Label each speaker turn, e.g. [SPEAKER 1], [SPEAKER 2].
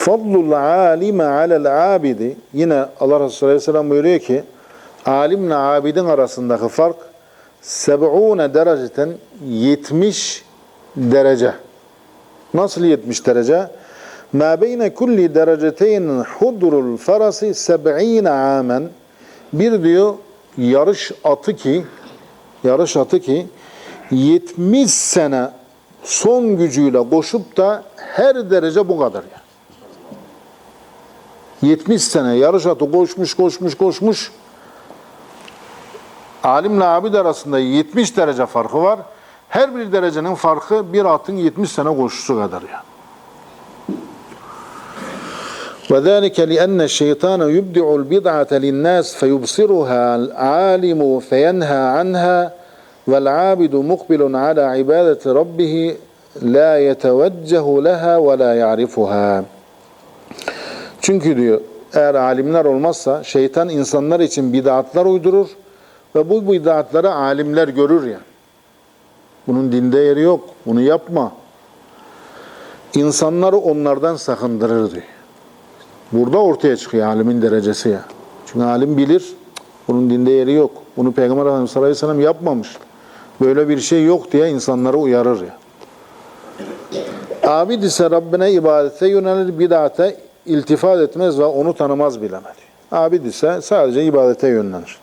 [SPEAKER 1] Fadlul alime alel abidi yine Allah Resulü Aleyhisselam buyuruyor ki alimle abidin arasındaki fark seb'une dereceten 70 derece. Nasıl 70 derece? Ma beyne kulli dereceteyn hudrul farasi seb'ine amen. Bir diyor yarış atı ki yarış atı ki 70 sene son gücüyle koşup da her derece bu kadar yani. 70 sene yarış atı koşmuş koşmuş koşmuş. Alimle abid arasında 70 derece farkı var. Her bir derecenin farkı bir atın 70 sene koşusu kadar yani. وذلك لأن الشيطان يبدع البضعة للناس فيبصرها العالم فينهى عنها والعابد مقبل على عبادة ربه لا يتوجه لها ولا يعرفها çünkü diyor eğer alimler olmazsa şeytan insanlar için bid'atlar uydurur ve bu bid'atları alimler görür yani. Bunun dinde yeri yok. Bunu yapma. İnsanları onlardan sakındırır diyor. Burada ortaya çıkıyor alimin derecesi ya. Çünkü alim bilir, "Cık, bunun dinde yeri yok. Bunu Peygamber Efendimiz sallallahu aleyhi ve sellem yapmamış. Böyle bir şey yok diye insanları uyarır ya. Abid ise Rabbine ibadete yönelir, bid'ate iltifat etmez ve onu tanımaz bilemedi. Abid ise sadece ibadete yönlenir.